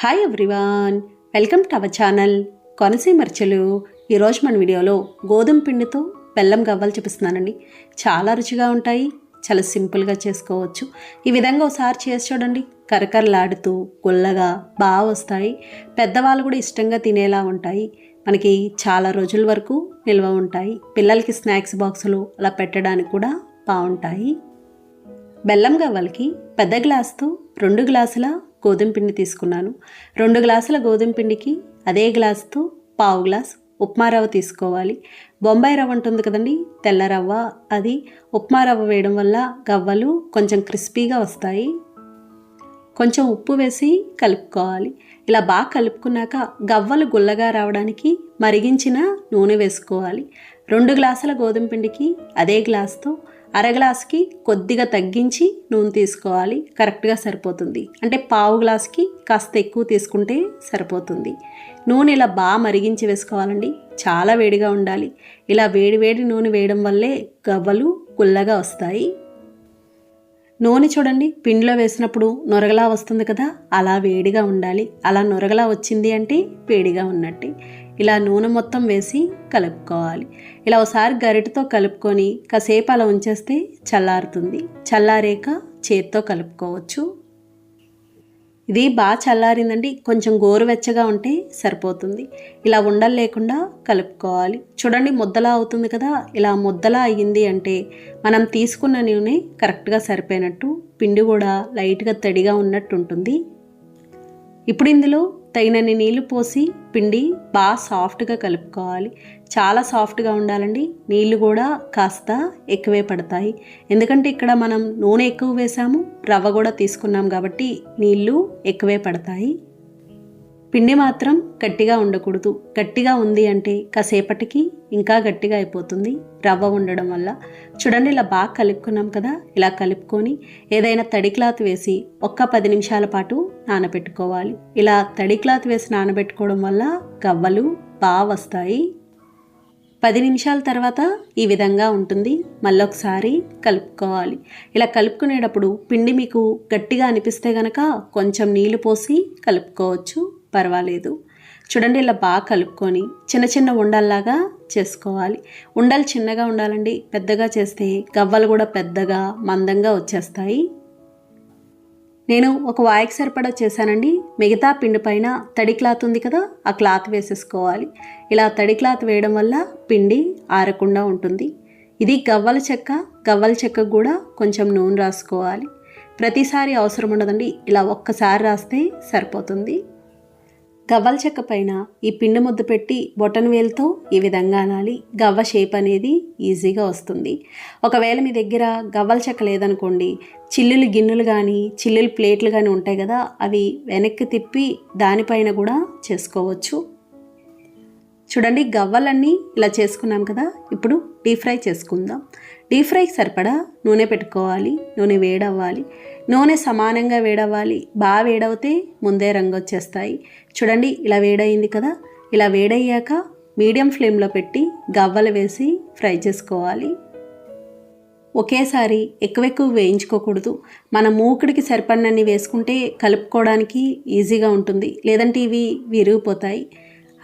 Hi everyone welcome to our channel కొనసీమర్చలు ఈరోజు మన వీడియోలో గోధుమ పిండితో బెల్లం గవ్వలు చూపిస్తున్నానండి. చాలా రుచిగా ఉంటాయి చాలా సింపుల్గా చేసుకోవచ్చు. ఈ విధంగా ఒకసారి చేసి చూడండి. కరకరలాడుతూ గుల్లగా బాగా వస్తాయి. పెద్దవాళ్ళు కూడా ఇష్టంగా తినేలా ఉంటాయి. మనకి చాలా రోజుల వరకు నిల్వ ఉంటాయి. పిల్లలకి స్నాక్స్ బాక్సులు అలా పెట్టడానికి కూడా బాగుంటాయి. బెల్లం గవ్వలకి పెద్ద గ్లాస్తో రెండు గ్లాసుల గోధుమ పిండి తీసుకున్నాను. రెండు గ్లాసుల గోధుమ పిండికి అదే గ్లాసుతో పావు గ్లాస్ ఉప్మా రవ్వ తీసుకోవాలి. బొంబాయి రవ్వ ఉంటుంది కదండి తెల్ల రవ్వ. అది ఉప్మా రవ్వ వేయడం వల్ల గవ్వలు కొంచెం క్రిస్పీగా వస్తాయి. కొంచెం ఉప్పు వేసి కలుపుకోవాలి. ఇలా బాగా కలుపుకున్నాక గవ్వలు గుల్లగా రావడానికి మరిగించిన నూనె వేసుకోవాలి. రెండు గ్లాసుల గోధుమ పిండికి అదే గ్లాస్తో అర గ్లాస్కి కొద్దిగా తగ్గించి నూనె తీసుకోవాలి. కరెక్ట్గా సరిపోతుంది. అంటే పావు గ్లాస్కి కాస్త ఎక్కువ తీసుకుంటే సరిపోతుంది. నూనె ఇలా బాగా మరిగించి వేసుకోవాలండి. చాలా వేడిగా ఉండాలి. ఇలా వేడి వేడి నూనె వేయడం వల్లే గవ్వలు గుల్లగా వస్తాయి. నూనె చూడండి పిండిలో వేసినప్పుడు నొరగలా వస్తుంది కదా? అలా వేడిగా ఉండాలి. అలా నొరగలా వచ్చింది అంటే వేడిగా ఉన్నట్టే. ఇలా నూనె మొత్తం వేసి కలుపుకోవాలి. ఇలా ఒకసారి గరిటతో కలుపుకొని కాసేపు అలా ఉంచేస్తే చల్లారుతుంది. చల్లారేక చేత్తో కలుపుకోవచ్చు. ఇది బాగా చల్లారిందండి. కొంచెం గోరువెచ్చగా ఉంటే సరిపోతుంది. ఇలా ఉండలు లేకుండా కలుపుకోవాలి. చూడండి ముద్దలా అవుతుంది కదా. ఇలా ముద్దలా అయ్యింది అంటే మనం తీసుకున్న నూనె కరెక్ట్గా సరిపోయినట్టు పిండి కూడా లైట్గా తడిగా ఉన్నట్టు ఉంటుంది. ఇప్పుడు ఇందులో తగినన్ని నీళ్ళు పోసి పిండి బాగా సాఫ్ట్గా కలుపుకోవాలి. చాలా సాఫ్ట్గా ఉండాలండి. నీళ్ళు కూడా కాస్త ఎక్కువే పడతాయి. ఎందుకంటే ఇక్కడ మనం నూనె ఎక్కువ వేసాము రవ్వ కూడా తీసుకున్నాం కాబట్టి నీళ్ళు ఎక్కువే పడతాయి. పిండి మాత్రం గట్టిగా ఉండకూడదు. గట్టిగా ఉంది అంటే కాసేపటికి ఇంకా గట్టిగా అయిపోతుంది. రవ్వ ఉండడం వల్ల. చూడండి ఇలా బాగా కలుపుకున్నాం కదా? ఇలా కలుపుకొని ఏదైనా తడి క్లాత్ వేసి ఒక్క పది నిమిషాల పాటు నానబెట్టుకోవాలి. ఇలా తడి క్లాత్ వేసి నానబెట్టుకోవడం వల్ల గవ్వలు బాగా వస్తాయి. పది నిమిషాల తర్వాత ఈ విధంగా ఉంటుంది. మళ్ళొకసారి కలుపుకోవాలి. ఇలా కలుపుకునేటప్పుడు పిండి మీకు గట్టిగా అనిపిస్తే గనక కొంచెం నీళ్ళు పోసి కలుపుకోవచ్చు. పర్వాలేదు. చూడండి ఇలా బాగా కలుపుకొని చిన్న చిన్న ఉండల్లాగా చేసుకోవాలి. ఉండలు చిన్నగా ఉండాలండి. పెద్దగా చేస్తే గవ్వలు కూడా పెద్దగా మందంగా వచ్చేస్తాయి. నేను ఒక వాయికి సరిపడా చేశానండి. మిగతా పిండి పైన తడి క్లాత్ ఉంది కదా ఆ క్లాత్ వేసేసుకోవాలి. ఇలా తడి క్లాత్ వేయడం వల్ల పిండి ఆరకుండా ఉంటుంది. ఇది గవ్వల చెక్క. గవ్వల చెక్కకు కూడా కొంచెం నూనె రాసుకోవాలి. ప్రతిసారి అవసరం ఉండదండి. ఇలా ఒక్కసారి రాస్తే సరిపోతుంది. గవ్వల చెక్క పైన ఈ పిండి ముద్ద పెట్టి బొటన్ వేలుతో ఈ విధంగా అనాలి. గవ్వ షేప్ అనేది ఈజీగా వస్తుంది. ఒకవేళ మీ దగ్గర గవ్వల చెక్క లేదనుకోండి చిల్లులు గిన్నెలు కానీ చిల్లులు ప్లేట్లు కానీ ఉంటాయి కదా అవి వెనక్కి తిప్పి దానిపైన కూడా చేసుకోవచ్చు. చూడండి గవ్వలన్నీ ఇలా చేసుకున్నాం కదా ఇప్పుడు డీప్ ఫ్రై చేసుకుందాం. డీప్ ఫ్రైకి సరిపడా నూనె పెట్టుకోవాలి నూనె వేడవ్వాలి. నూనె సమానంగా వేడవ్వాలి. బాగా వేడవుతే ముందే రంగు వచ్చేస్తాయి చూడండి ఇలా వేడయింది కదా? ఇలా వేడయ్యాక మీడియం ఫ్లేమ్లో పెట్టి గవ్వలు వేసి ఫ్రై చేసుకోవాలి. ఒకేసారి ఎక్కువ ఎక్కువ వేయించుకోకూడదు. మన మూకుడికి సరిపడినన్ని వేసుకుంటే కలుపుకోవడానికి ఈజీగా ఉంటుంది. లేదంటే ఇవి విరిగిపోతాయి.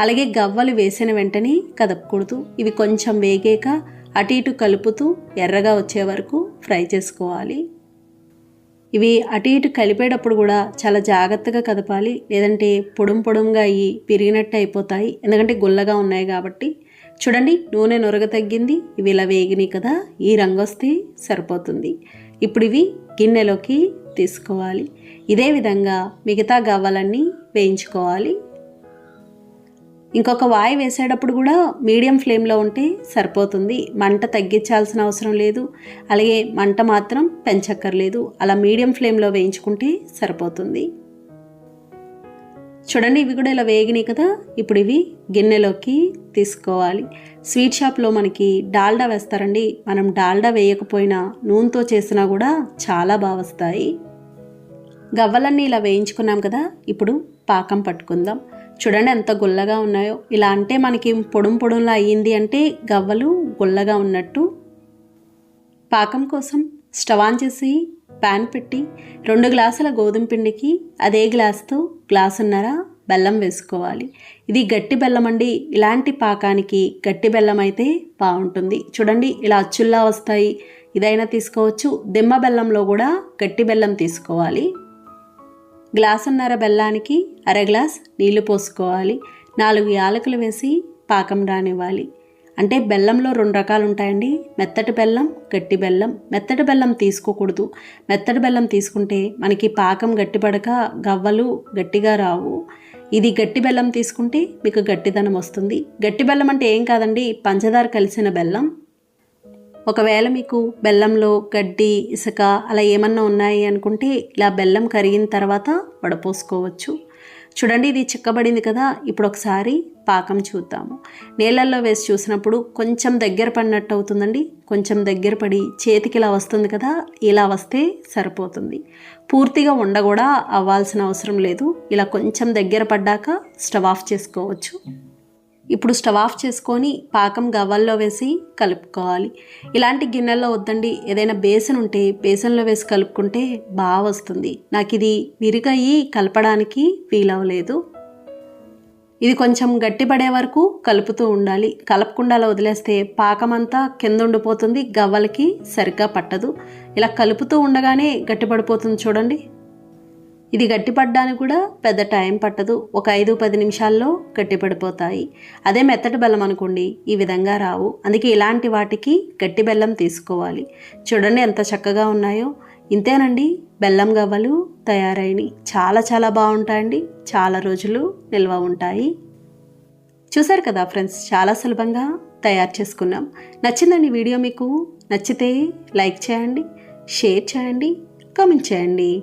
అలాగే గవ్వలు వేసిన వెంటనే కదపకూడదు. ఇవి కొంచెం వేగాక అటు ఇటు కలుపుతూ ఎర్రగా వచ్చే వరకు ఫ్రై చేసుకోవాలి. ఇవి అటు ఇటు కలిపేటప్పుడు కూడా చాలా జాగ్రత్తగా కదపాలి. లేదంటే పొడుం పొడుముగా అయ్యి పెరిగినట్టు అయిపోతాయి. ఎందుకంటే గుల్లగా ఉన్నాయి కాబట్టి. చూడండి నూనె నొరగ తగ్గింది. ఇవి ఇలా వేగినాయి కదా ఈ రంగు వస్తే సరిపోతుంది. ఇప్పుడు ఇవి గిన్నెలోకి తీసుకోవాలి. ఇదే విధంగా మిగతా గవ్వలన్నీ వేయించుకోవాలి. ఇంకొక వాయి వేసేటప్పుడు కూడా మీడియం ఫ్లేమ్లో ఉంటే సరిపోతుంది. మంట తగ్గించాల్సిన అవసరం లేదు. అలాగే మంట మాత్రం పెంచక్కర్లేదు. అలా మీడియం ఫ్లేమ్లో వేయించుకుంటే సరిపోతుంది. చూడండి ఇవి కూడా ఇలా వేగినాయి కదా. ఇప్పుడు ఇవి గిన్నెలోకి తీసుకోవాలి. స్వీట్ షాప్లో మనకి డాల్డా వేస్తారండి. మనం డాల్డా వేయకపోయినా నూనెతో చేసినా కూడా చాలా బాగా వస్తాయి. గవ్వలన్నీ ఇలా వేయించుకున్నాం కదా. ఇప్పుడు పాకం పట్టుకుందాం. చూడండి ఎంత గుల్లగా ఉన్నాయో. ఇలా అంటే మనకి పొడుం పొడుంలా అయ్యింది అంటే గవ్వలు గుల్లగా ఉన్నట్టు. పాకం కోసం స్టవ్ ఆన్ చేసి ప్యాన్ పెట్టి రెండు గ్లాసుల గోధుమ పిండికి అదే గ్లాసుతో గ్లాసున్నర బెల్లం వేసుకోవాలి. ఇది గట్టి బెల్లం అండి. ఇలాంటి పాకానికి గట్టి బెల్లం అయితే బాగుంటుంది. చూడండి ఇలా అచ్చుల్లా వస్తాయి. ఇదైనా తీసుకోవచ్చు. దిమ్మ బెల్లంలో కూడా గట్టి బెల్లం తీసుకోవాలి. గ్లాసున్నర బెల్లానికి అర గ్లాస్ నీళ్ళు పోసుకోవాలి. నాలుగు యాలకులు వేసి పాకం రానివ్వాలి. అంటే బెల్లంలో రెండు రకాలు ఉంటాయండి మెత్తటి బెల్లం గట్టి బెల్లం. మెత్తటి బెల్లం తీసుకోకూడదు. మెత్తటి బెల్లం తీసుకుంటే మనకి పాకం గట్టిపడక గవ్వలు గట్టిగా రావు. ఇది గట్టి బెల్లం తీసుకుంటే మీకు గట్టిదనం వస్తుంది. గట్టి బెల్లం అంటే ఏం కాదండి? పంచదార కలిసిన బెల్లం. ఒకవేళ మీకు బెల్లంలో గడ్డి ఇసుక అలా ఏమన్నా ఉన్నాయి అనుకుంటే ఇలా బెల్లం కరిగిన తర్వాత వడపోసుకోవచ్చు. చూడండి ఇది చిక్కబడింది కదా. ఇప్పుడు ఒకసారి పాకం చూద్దాము. నీళ్ళల్లో వేసి చూసినప్పుడు కొంచెం దగ్గర పడినట్టు అవుతుందండి. కొంచెం దగ్గర పడి చేతికి ఇలా వస్తుంది కదా. ఇలా వస్తే సరిపోతుంది. పూర్తిగా ఉండ కూడా అవ్వాల్సిన అవసరం లేదు. ఇలా కొంచెం దగ్గర పడ్డాక స్టవ్ ఆఫ్ చేసుకోవచ్చు. ఇప్పుడు స్టవ్ ఆఫ్ చేసుకొని పాకం గవ్వల్లో వేసి కలుపుకోవాలి. ఇలాంటి గిన్నెల్లో వద్దండి. ఏదైనా బేసన్ ఉంటే బేసన్లో వేసి కలుపుకుంటే బాగా వస్తుంది. నాకు ఇది విరిగయి కలపడానికి వీలవలేదు ఇది కొంచెం గట్టిపడే వరకు కలుపుతూ ఉండాలి. కలపకుండా అలా వదిలేస్తే పాకం అంతా కింద ఉండిపోతుంది. గవ్వలకి సరిగ్గా పట్టదు. ఇలా కలుపుతూ ఉండగానే గట్టిపడిపోతుంది చూడండి. ఇది గట్టిపడడానికి కూడా పెద్ద టైం పట్టదు. ఒక ఐదు పది నిమిషాల్లో గట్టిపడిపోతాయి. అదే మెత్తటి బెల్లం అనుకోండి ఈ విధంగా రావు. అందుకే ఇలాంటి వాటికి గట్టి బెల్లం తీసుకోవాలి. చూడండి ఎంత చక్కగా ఉన్నాయో. ఇంతేనండి బెల్లం గవ్వలు తయారైనవి చాలా చాలా బాగుంటాయండి. చాలా రోజులు నిల్వ ఉంటాయి. చూసారు కదా ఫ్రెండ్స్ చాలా సులభంగా తయారు చేసుకున్నాం. నచ్చిందండి వీడియో మీకు నచ్చితే లైక్ చేయండి షేర్ చేయండి కామెంట్ చేయండి.